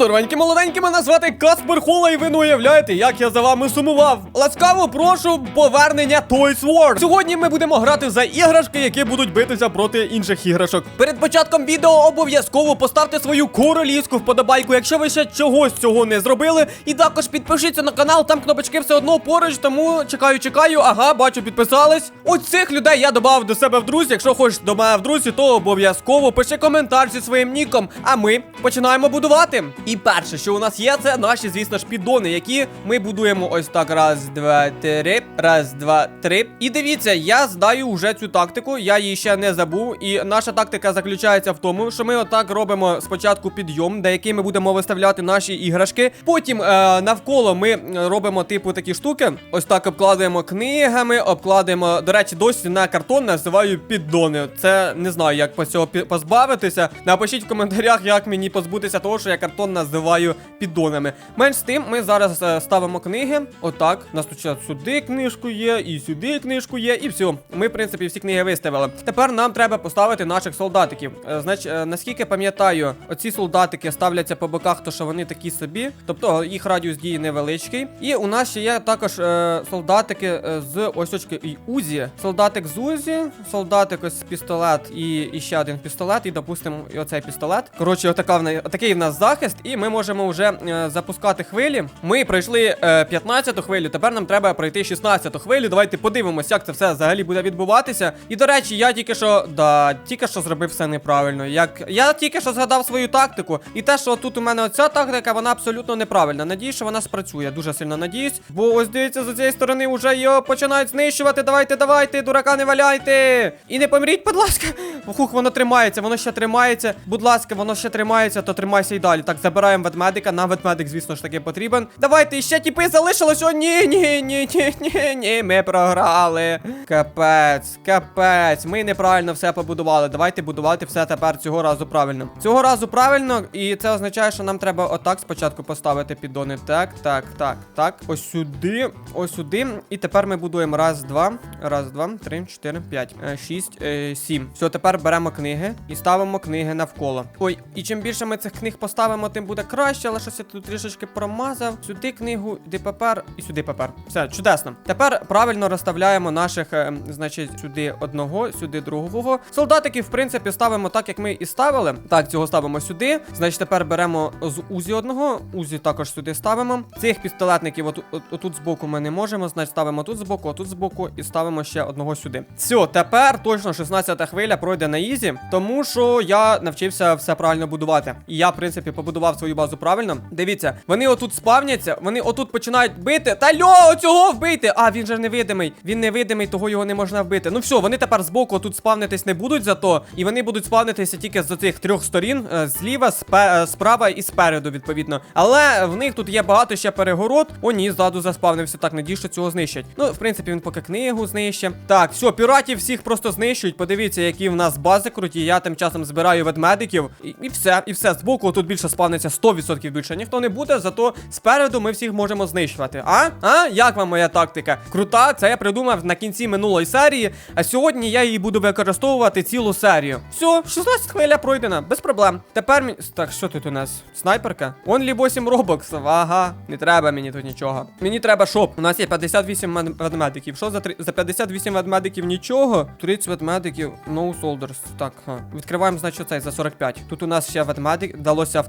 Здоровенькі молоденькі, мене звати Каспер Хула, і ви не уявляєте, як я за вами сумував. Ласкаво прошу повернення Toys War. Сьогодні ми будемо грати за іграшки, які будуть битися проти інших іграшок. Перед початком відео обов'язково поставте свою королівську вподобайку, якщо ви ще чогось цього не зробили. І також підпишіться на канал, там кнопочки все одно поруч, тому чекаю, чекаю. Ага, бачу, підписались. Ось цих людей я додав до себе в друзі. Якщо хочеш до мене в друзі, то обов'язково пиши коментар зі своїм ніком. А ми починаємо будувати. І перше, що у нас є, це наші, звісно ж, піддони, які ми будуємо ось так. Раз, два, три. Раз, два, три. І дивіться, я здаю вже цю тактику, я її ще не забув. І наша тактика заключається в тому, що ми отак робимо спочатку підйом, де який ми будемо виставляти наші іграшки. Потім е, навколо ми робимо типу такі штуки. Ось так обкладаємо книгами, обкладаємо, до речі, досі на картон називаю піддони. Це не знаю, як по цього позбавитися. Напишіть в коментарях, як мені позбутися того, що я картон називаю піддонами. Менш з тим, ми зараз е, ставимо книги. Отак. Нас тут сюди книжку є, і сюди книжку є, і все. Ми, в принципі, всі книги виставили. Тепер нам треба поставити наших солдатиків. Е, Значить, е, наскільки пам'ятаю, оці солдатики ставляться по боках, то що вони такі собі. Тобто їх радіус дії невеличкий. І у нас ще є також е, солдатики е, з ось очки і Узі. Солдатик з Узі, солдатик ось пістолет і, і ще один пістолет, і допустимо, і оцей пістолет. Коротше, отака в неї- отакий в нас захист, і ми можемо вже е, запускати хвилі. Ми пройшли е, 15-ту хвилю, тепер нам треба пройти 16-ту хвилю. Давайте подивимось, як це все взагалі буде відбуватися. І до речі, я тільки що да, тільки що зробив все неправильно. Як я тільки що згадав свою тактику, і те, що тут у мене оця тактика, вона абсолютно неправильна. Надіюсь, що вона спрацює. Дуже сильно надіюсь. Бо ось дивіться, з цієї сторони вже його починають знищувати. Давайте, давайте, дурака, не валяйте. І не помріть, будь ласка. Хух, воно тримається, воно ще тримається. Будь ласка, воно ще тримається, то тримайся і далі. Так, забираємо ведмедика. Нам ведмедик, звісно ж таки, потрібен. Давайте, ще тіпи залишилось. О, ні, ні, ні, ні, ні, ні. Ми програли. Капець, капець. Ми неправильно все побудували. Давайте будувати все тепер цього разу правильно. Цього разу правильно, і це означає, що нам треба отак спочатку поставити піддони. Так, так, так, так. Ось сюди, ось сюди. І тепер ми будуємо раз, два, раз, два, три, чотири, п'ять, е, шість, е, сім. Все, тепер беремо книги і ставимо книги навколо. Ой, і чим більше ми цих книг поставимо, тим буде краще, але щось я тут трішечки промазав. Сюди книгу, де папер і сюди папер. Все, чудесно. Тепер правильно розставляємо наших, е, значить, сюди одного, сюди другого. Солдатиків, в принципі, ставимо так, як ми і ставили. Так, цього ставимо сюди. Значить, тепер беремо з Узі одного. Узі також сюди ставимо. Цих пістолетників отут, от, отут збоку ми не можемо. Значить, ставимо тут збоку, отут збоку і ставимо ще одного сюди. Все, тепер точно 16-та хвиля пройде на ізі, тому що я навчився все правильно будувати. І я, в принципі, побудував свою базу правильно. Дивіться, вони отут спавняться, вони отут починають бити. Та льо, цього вбити! А, він же невидимий. Він невидимий, того його не можна вбити. Ну все, вони тепер збоку тут спавнитись не будуть зато, і вони будуть спавнитися тільки з цих трьох сторін: е, зліва, е, справа і спереду, відповідно. Але в них тут є багато ще перегород. О, ні, ззаду заспавнився. Так, надію, що цього знищать. Ну, в принципі, він поки книгу знищить. Так, все, піратів всіх просто знищують. Подивіться, які в нас бази круті. Я тим часом збираю ведмедиків. І, і все, і все. Збоку тут більше спавниться 100% більше. Ніхто не буде, зато спереду ми всіх можемо знищувати. А? А? Як вам моя тактика? Крута, це я придумав на кінці минулої серії. А сьогодні я її буду використовувати цілу серію. Все, 16 хвиля пройдена, без проблем. Тепер мені. Так, що тут у нас? Снайперка? Only 8 робоксів. Ага, не треба мені тут нічого. Мені треба шоп. У нас є 58 ведмедиків. Що за три... за 58 ведмедиків нічого? 30 ведмедиків, no soldiers. Так, ха. Відкриваємо, значить, цей за 45. Тут у нас ще ведмедик, далося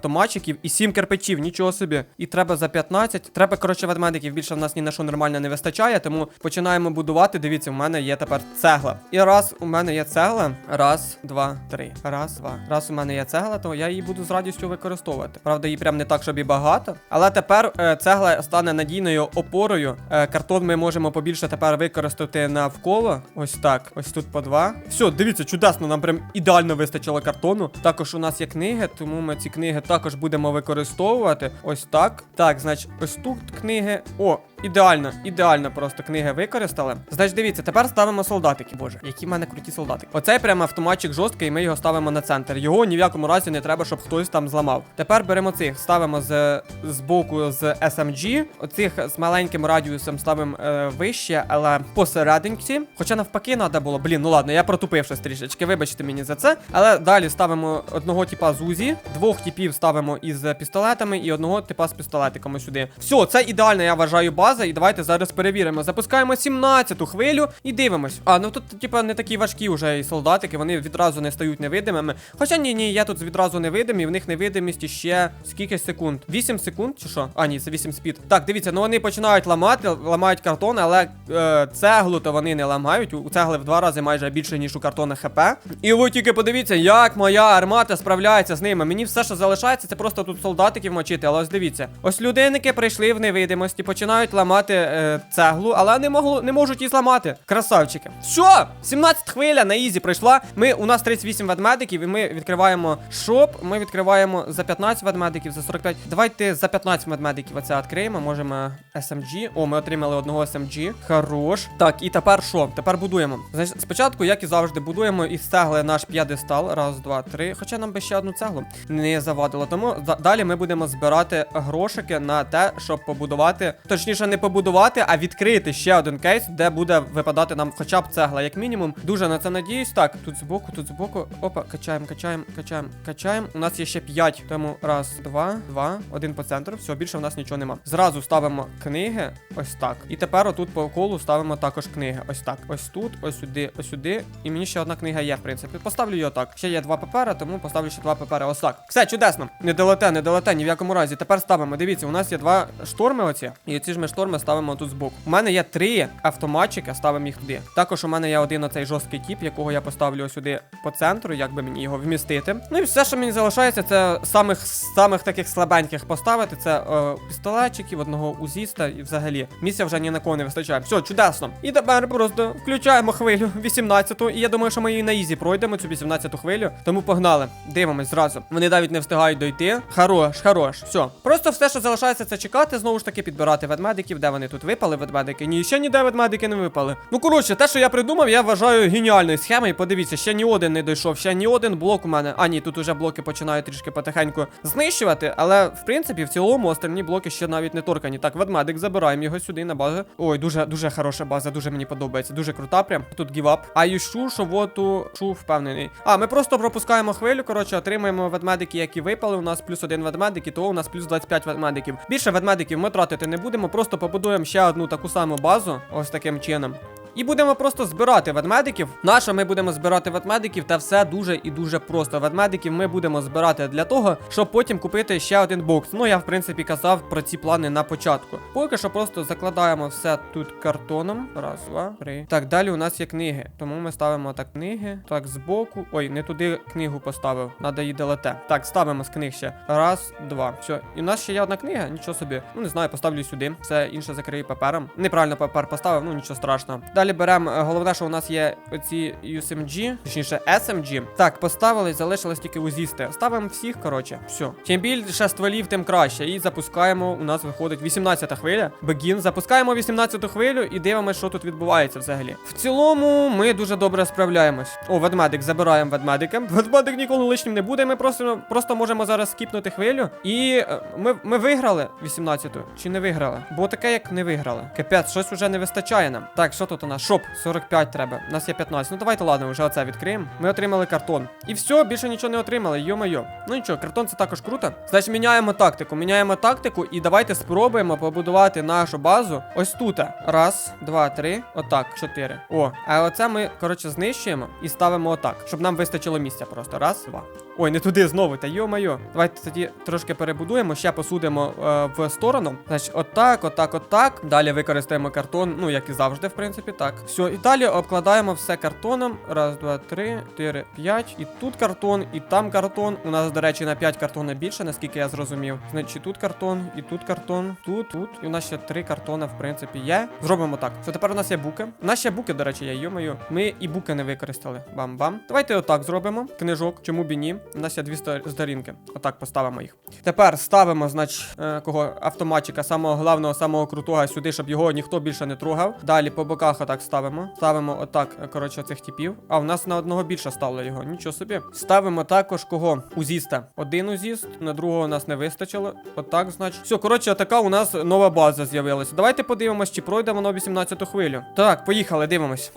автоматчиків і 7 кирпичів, нічого собі. І треба за 15. Треба, коротше, ведмедиків більше в нас ні на що нормально не вистачає, тому починаємо будувати. Дивіться, в мене є тепер цегла. І раз у мене є цегла. Раз, два, три. Раз, два. Раз у мене є цегла, то я її буду з радістю використовувати. Правда, її прям не так, щоб і багато. Але тепер е, цегла стане надійною опорою. Е, картон ми можемо побільше тепер використати навколо. Ось так. Ось тут по два. Все, дивіться, чудесно, нам прям ідеально вистачило картону. Також у нас є книги, тому ми ці книги також будемо використовувати. Ось так. Так, значить, ось тут книги. О, ідеально, ідеально просто книги використали. Значить, дивіться, тепер ставимо солдатики. Боже, які в мене круті солдатики. Оцей прямо автоматчик жорсткий, і ми його ставимо на центр. Його ні в якому разі не треба, щоб хтось там зламав. Тепер беремо цих, ставимо з, з боку з SMG. Оцих з маленьким радіусом ставимо е, вище, але посерединці. Хоча навпаки треба було. Блін, ну ладно, я протупив щось трішечки. Вибачте мені за це. Але далі ставимо одного типа з УЗІ, двох типів ставимо із пістолетами і одного типа з пістолетиками сюди. Все, це ідеальна, я вважаю, база. І давайте зараз перевіримо. Запускаємо 17-ту хвилю і дивимось. А, ну тут, типа, не такі важкі вже і солдатики, вони відразу не стають невидимими. Хоча ні, ні, я тут відразу невидимий, в них невидимість ще скільки секунд? 8 секунд чи що? А, ні, це 8 спід. Так, дивіться, ну вони починають ламати, ламають картон, але е, цеглу то вони не ламають. У цегли в два рази майже більше, ніж у картона ХП. І ви тільки подивіться, як моя армата справляється з ними. Мені все, що залишається, це просто тут солдатиків мочити. Але ось дивіться, ось людинники прийшли в невидимості, починають ламати е, цеглу, але не могло, не можуть її зламати. Красавчики. Що? 17 хвиля на ізі прийшла. Ми у нас 38 ведмедиків, і ми відкриваємо шоп. Ми відкриваємо за 15 ведмедиків, за 45. Давайте за 15 ведмедиків оце відкриємо. Можемо SMG. О, ми отримали одного SMG. Хорош. Так, і тепер що? Тепер будуємо. Значить, спочатку, як і завжди, будуємо із цегли наш п'єдестал. Раз, два, три. Хоча нам би ще одну цеглу не завадило. Тому далі ми будемо збирати грошики на те, щоб побудувати. Точніше, не побудувати, а відкрити ще один кейс, де буде випадати нам хоча б цегла, як мінімум. Дуже на це надіюсь. Так, тут збоку, тут збоку. Опа, качаємо, качаємо, качаємо, качаємо. У нас є ще 5. Тому раз, два, два, один по центру. Все, більше в нас нічого нема. Зразу ставимо книги. Ось так. І тепер отут по колу ставимо також книги. Ось так. Ось тут, ось сюди, ось сюди. І мені ще одна книга є, в принципі. Поставлю її отак. Ще є два папери, тому поставлю ще два папери. Ось так. Все, чудесно. Не долете, не долете, ні в якому разі. Тепер ставимо. Дивіться, у нас є два шторми оці. І ці ж ми шторми ставимо тут збоку. У мене є три автоматчика, ставимо їх туди. Також у мене є один оцей жорсткий тіп, якого я поставлю сюди по центру, як би мені його вмістити. Ну і все, що мені залишається, це самих самих таких слабеньких поставити. Це е, пістолетчиків, одного узіста і взагалі. Місця вже ні на кого не вистачає. Все, чудесно. І тепер просто включаємо хвилю 18-ту. І я думаю, що ми її на ізі пройдемо, цю 18-ту хвилю. Тому погнали. Дивимось зразу. Вони навіть не встигають дойти. Хорош, хорош. Все. Просто все, що залишається, це чекати, знову ж таки, підбирати ведмедиків, де вони тут випали, ведмедики. Ні, ще ніде ведмедики не випали. Ну коротше, те, що я придумав, я вважаю геніальною схемою. Подивіться, ще ні один не дійшов, ще ні один блок у мене. А ні, тут уже блоки починають трішки потихеньку знищувати. Але в принципі, в цілому, остальні блоки ще навіть не торкані. Так, ведмедик, забираємо його сюди на базу. Ой, дуже дуже хороша база, дуже мені подобається. Дуже крута прям. Тут гівап. А you sure, що воту шу впевнений. А, ми просто пропускаємо хвилю. Коротше, отримаємо ведмедики, які випали. У нас плюс один ведмедик, і того у нас плюс 25 ведмедиків. Більше ведмедиків ми тратити не будемо. Просто побудуємо ще одну таку саму базу. Ось таким чином. І будемо просто збирати ведмедиків. Наша ми будемо збирати ведмедиків, та все дуже і дуже просто. Ведмедиків ми будемо збирати для того, щоб потім купити ще один бокс. Ну я в принципі казав про ці плани на початку. Поки що просто закладаємо все тут картоном. Раз, два, три. Так, далі у нас є книги. Тому ми ставимо так книги. Так, збоку. Ой, не туди книгу поставив. Надо її делете. Так, ставимо з книг ще. Раз, два. Все. І у нас ще є одна книга, нічого собі. Ну не знаю, поставлю сюди. Все інше закрию папером. Неправильно папер поставив, ну нічого страшного. Далі беремо. е, Головне, що у нас є оці USMG, точніше SMG. Так, поставили, залишилось тільки узісти. Ставимо всіх, коротше. Все. Чим більше стволів, тим краще. І запускаємо. У нас виходить 18 хвиля. Бегін. Запускаємо 18 хвилю і дивимося, що тут відбувається взагалі. В цілому, ми дуже добре справляємось. О, ведмедик, забираємо ведмедика. Ведмедик ніколи лишнім не буде. Ми просто просто можемо зараз скіпнути хвилю. І е, ми, ми виграли 18-ту. Чи не виграли? Бо таке, як не виграли. Капець, щось уже не вистачає нам. Так, що тут у нас? Шоп, 45 треба. У нас є 15. Ну давайте, ладно, вже оце відкриємо. Ми отримали картон. І все, більше нічого не отримали. Йо-моє. Ну нічого, картон це також круто. Значить, міняємо тактику. Міняємо тактику і давайте спробуємо побудувати нашу базу ось тут. Раз, два, три. Отак, чотири. О, а оце ми, коротше, знищуємо і ставимо отак, щоб нам вистачило місця просто. Раз, два. Ой, не туди знову, та йо-моє. Давайте тоді трошки перебудуємо, ще посудимо е, в сторону. Значить, отак, отак, отак. Далі використаємо картон, ну як і завжди, в принципі, так. Все, і далі обкладаємо все картоном. Раз, два, три, чотири, п'ять. І тут картон, і там картон. У нас, до речі, на 5 картона більше, наскільки я зрозумів. Значить, тут картон, і тут картон, тут, тут. І у нас ще три картона, в принципі, є. Зробимо так. Все, тепер у нас є буки. У нас ще буки, до речі, є, йо-моє. Ми і буки не використали. Бам-бам. Давайте отак зробимо. Книжок, чому б і ні. У нас є дві сторінки. Отак поставимо їх. Тепер ставимо, значить, е, кого автоматчика, самого головного, самого крутого сюди, щоб його ніхто більше не трогав. Далі по боках отак ставимо. Ставимо отак, е, коротше, цих типів. А в нас на одного більше стало його. Нічого собі. Ставимо також кого? Узіста. Один узіст, на другого у нас не вистачило. Отак, значить. Все, коротше, така у нас нова база з'явилася. Давайте подивимось, чи пройде воно 18 хвилю. Так, поїхали, дивимось.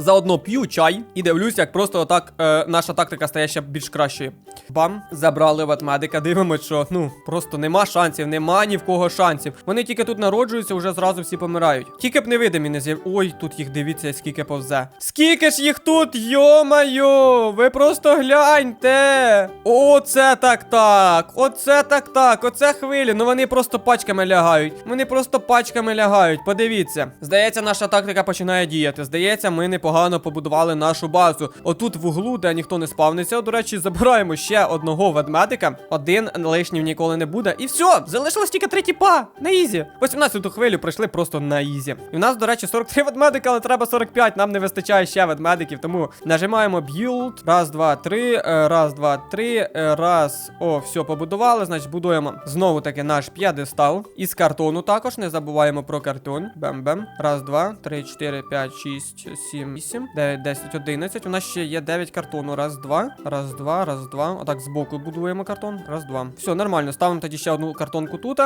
Заодно п'ю чай і дивлюсь, як просто отак е, наша тактика стає ще більш кращою. Бам, забрали ватмедика, дивимось, що ну просто нема шансів, нема ні в кого шансів. Вони тільки тут народжуються, вже зразу всі помирають. Тільки б невидимі не з'яв. Ой, тут їх дивіться, скільки повзе. Скільки ж їх тут, йо-майо! Ви просто гляньте! Оце так так! Оце так так! Оце хвилі. Ну вони просто пачками лягають. Вони просто пачками лягають. Подивіться. Здається, наша тактика починає діяти. Здається, ми непогано побудували нашу базу. Отут в углу, де ніхто не спавниться. До речі, забираємо ще одного ведмедика. Один лишнім ніколи не буде. І все, залишилось тільки три тіпа. На ізі. 18-ту хвилю пройшли просто на ізі. І в нас, до речі, 43 ведмедика, але треба 45. Нам не вистачає ще ведмедиків. Тому нажимаємо build. Раз, два, три. е, Раз, два, три. е, Раз. О, все, побудували. Значить, будуємо знову таки наш п'єдестал. Із картону також. Не забуваємо про картон. Бем-бем. Раз, два, три, чотири, п'ять, шість, сім, вісім, дев'ять, десять, одинадцять. У нас ще є 9 картону. Раз, два. Раз, два, раз, два. Отак збоку будуємо картон. Раз, два. Все, нормально. Ставимо тоді ще одну картонку тут.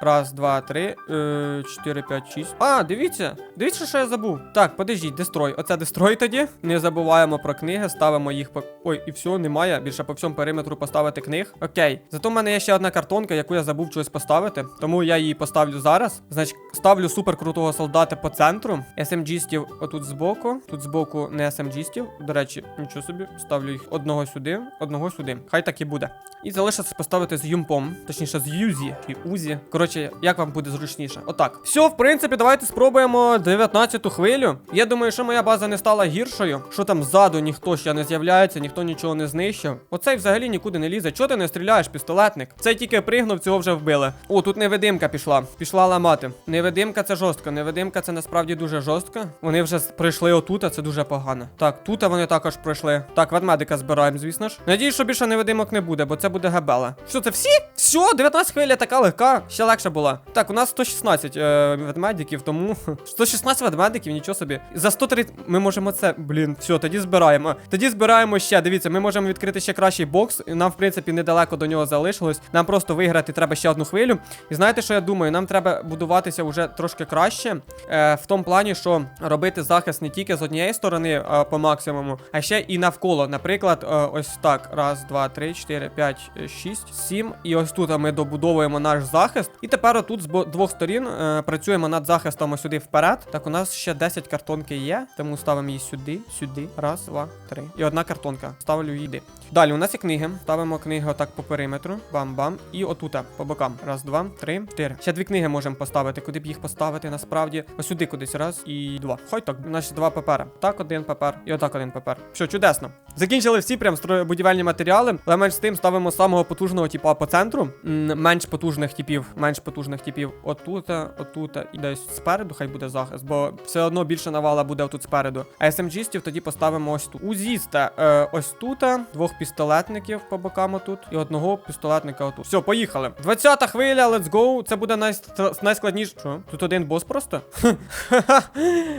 Раз, два, три, е, чотири, п'ять, шість. А, дивіться. Дивіться, що я забув. Так, подождіть, дестрой. Оце дестрой тоді. Не забуваємо про книги, ставимо їх по. Ой, і все, немає. Більше по всьому периметру поставити книг. Окей. Зато в мене є ще одна картонка, яку я забув щось поставити. Тому я її поставлю зараз. Значить, ставлю супер крутого солдата по центру. SMG-стів отут збоку. Тут збоку не SMG-стів. До речі, нічого собі. Ставлю їх одного сюди, одного сюди. Хай так і буде. І залишиться поставити з юмпом, точніше з юзі чи узі. Коротше, як вам буде зручніше. Отак. Все, в принципі, давайте спробуємо 19-ту хвилю. Я думаю, що моя база не стала гіршою. Що там ззаду ніхто ще не з'являється, ніхто нічого не знищив. Оцей взагалі нікуди не лізе. Чого ти не стріляєш, пістолетник? Цей тільки пригнув, цього вже вбили. О, тут невидимка пішла. Пішла ламати. Невидимка це жорстко. Невидимка це насправді дуже жорстко. Вони вже пройшли отут, а це дуже погано. Так, тут вони також пройшли. Так, ведмедика збираємо, звісно ж. Надіюсь, що більше невидимок не буде, бо це буде габела. Що це всі? Все, 19 хвиля така легка, ще легше була. Так, у нас 116 е, ведмедиків, тому 116 ведмедиків, нічого собі. За 130 ми можемо це. Блін, все, тоді збираємо. Тоді збираємо ще. Дивіться, ми можемо відкрити ще кращий бокс. Нам, в принципі, недалеко до нього залишилось. Нам просто виграти треба ще одну хвилю. І знаєте, що я думаю? Нам треба будуватися вже трошки краще. Е, в тому плані, що робити захист не тільки з однієї сторони е, по максимуму, а ще і навколо. Наприклад, е, ось так. Раз, два, три, чотири, п'ять, шість, сім. І ось тут ми добудовуємо наш захист. І тепер отут з двох сторін е, працюємо над захистом ось сюди вперед. Так, у нас ще 10 картонки є, тому ставимо її сюди, сюди. Раз, два, три. І одна картонка. Ставлю її. Далі у нас є книги. Ставимо книги отак по периметру. Бам-бам. І отута по бокам. Раз, два, три, чотири. Ще дві книги можемо поставити. Куди б їх поставити насправді? Ось сюди кудись. Раз і два. Хай так. У нас два папери. Так, один папер. І отак один папер. Що, чудесно. Закінчили всі прям будівельні матеріали, але менш з тим ставимо самого потужного типа по центру. Менш потужних типів, менш потужних типів отута, отута і десь спереду, хай буде захист, бо все одно більше навала буде отут спереду. А SMG-стів тоді поставимо ось тут. Узіста е, ось тут, двох пістолетників по бокам отут, і одного пістолетника отут. Все, поїхали. 20-та хвиля, let's go. Це буде найст- найскладніше. Що? Тут один бос просто?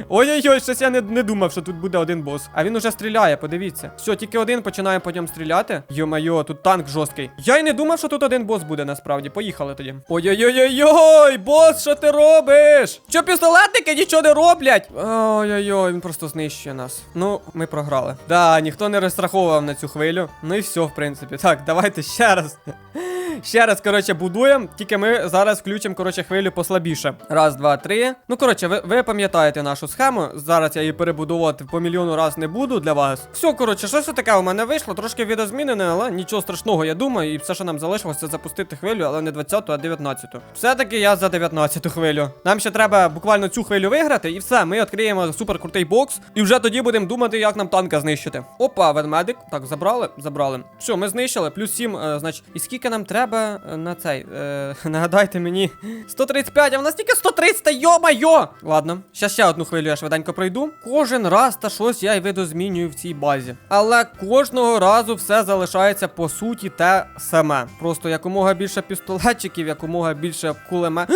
Ой-ой-ой, щось я не, не думав, що тут буде один бос. А він уже стріляє, подивіться. Все, тільки один починає по ньому стріляти. Йо-майо, тут танк жорсткий. Я й не думав, що тут один бос буде насправді. Поїхали тоді. Ой-ой-ой-ой, бос, що ти робиш? Що пістолетники нічого не роблять? Ой-ой-ой, він просто знищує нас. Ну, ми програли. Да, ніхто не розраховував на цю хвилю. Ну і все, в принципі. Так, давайте ще раз. Ще раз, коротше, будуємо, тільки ми зараз включимо, коротше, хвилю послабіше. Раз, два, три. Ну, коротше, ви, ви пам'ятаєте нашу схему. Зараз я її перебудувати по мільйону раз не буду для вас. Все, коротше, що це таке у мене вийшло? Трошки відозмінене, але нічого страшного, я думаю. І все, що нам залишилося, запустити хвилю, але не 20-ту, а 19-ту. Все-таки я за 19-ту хвилю. Нам ще треба буквально цю хвилю виграти, і все, ми відкриємо супер крутий бокс. І вже тоді будемо думати, як нам танка знищити. Опа, ведмедик. Так, забрали, забрали. Все, ми знищили, плюс 7, е, значить, і скільки нам треба? Треба е, на цей. Е, нагадайте мені. 135, а в нас тільки 130, та йо-майо! Ладно, ще ще одну хвилю я швиденько пройду. Кожен раз та щось я й видозмінюю в цій базі. Але кожного разу все залишається по суті те саме. Просто якомога більше пістолетчиків, якомога більше кулеме.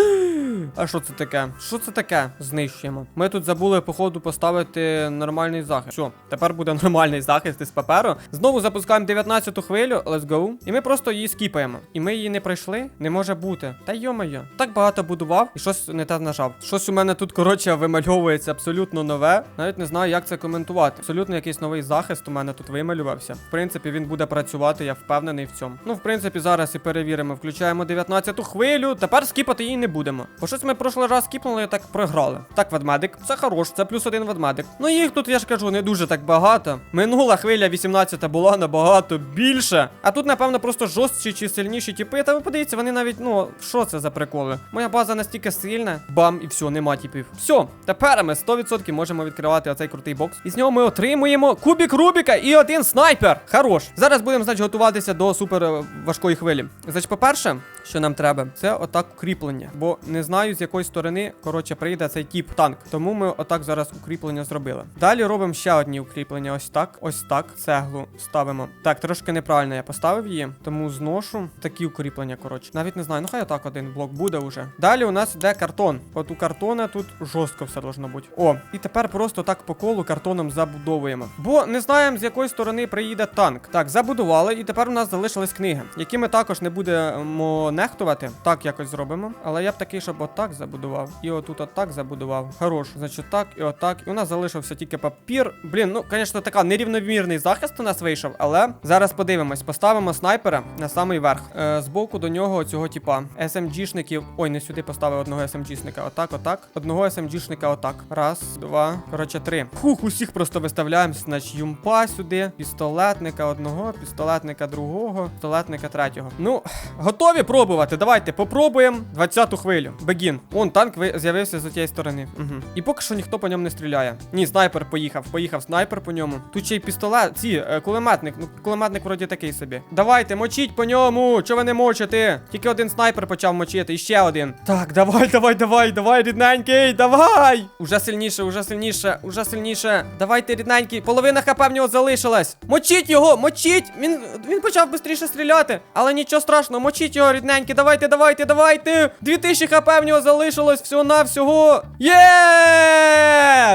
А що це таке? Що це таке? Знищуємо. Ми тут забули, походу, поставити нормальний захист. Все, тепер буде нормальний захист із паперу. Знову запускаємо 19-ту хвилю. Let's go. І ми просто її скіпаємо. І ми її не пройшли. Не може бути. Та йо-моє. Так багато будував і щось не те нажав. Щось у мене тут, коротше, вимальовується абсолютно нове. Навіть не знаю, як це коментувати. Абсолютно якийсь новий захист у мене тут вималювався. В принципі, він буде працювати, я впевнений в цьому. Ну, в принципі, зараз і перевіримо. Включаємо 19-ту хвилю. Тепер скіпати її не будемо. Бо щось ми прошлий раз скіпнули і так програли. Так, ведмедик, це хорош, це плюс один ведмедик. Ну їх тут, я ж кажу, не дуже так багато. Минула хвиля 18 була набагато більше. А тут, напевно, просто жорстчі чи сильніші типи. Та ви подивіться, вони навіть, ну, що це за приколи? Моя база настільки сильна. Бам, і все, нема типів. Все, тепер ми 100% можемо відкривати оцей крутий бокс. І з нього ми отримуємо кубік Рубіка і один снайпер. Хорош. Зараз будемо, значить, готуватися до супер е, важкої хвилі. Значить, по-перше, що нам треба, це отак укріплення. Бо не знаю, з якої сторони, коротше, прийде цей тип танк. Тому ми отак зараз укріплення зробили. Далі робимо ще одні укріплення. Ось так, ось так. Цеглу ставимо. Так, трошки неправильно я поставив її, тому зношу такі укріплення, коротше. Навіть не знаю, ну хай отак один блок буде вже. Далі у нас йде картон. От у картона тут жорстко все должно бути. О, і тепер просто так по колу картоном забудовуємо. Бо не знаємо, з якої сторони приїде танк. Так, забудували, і тепер у нас залишились книги, які ми також не будемо нехтувати. Так якось зробимо. Але я б такий, щоб отак забудував. І отут отак забудував. Хорош. Значить, так і отак. І у нас залишився тільки папір. Блін, ну, звісно, така нерівномірний захист у нас вийшов, але зараз подивимось. Поставимо снайпера на самий верх. Е, збоку до нього цього типа SMG-шників. Ой, не сюди поставив одного SMG-шника. Отак, отак. Одного SMG-шника отак. Раз, два, коротше, три. Фух, усіх просто виставляємо. Значить, юмпа сюди, пістолетника одного, пістолетника другого, пістолетника третього. Ну, готові пробувати. Давайте попробуємо 20-ту хвилю. Бегін. Вон танк ви- з'явився з тієї сторони. Угу. І поки що ніхто по ньому не стріляє. Ні, снайпер поїхав. Поїхав снайпер по ньому. Тут ще й пістолет. Ці, е, кулеметник. Ну, кулеметник вроді такий собі. Давайте, мочіть по ньому. Чого ви не мочите? Тільки один снайпер почав мочити, і ще один. Так, давай, давай, давай, давай, рідненький, давай! Уже сильніше, уже сильніше, уже сильніше. Давайте, рідненький. Половина хп в нього залишилась. Мочіть його, мочіть! Він, він почав швидше стріляти. Але нічого страшного, мочіть його, рідненький. Давайте, давайте, давайте. 2000 хп в нього залишилось всього на всього. Є!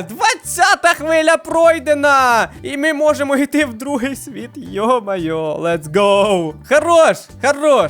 20-та хвиля пройдена! І ми можемо йти в другий світ. Йо-майо, let's go! Хорош! Хорош! euros.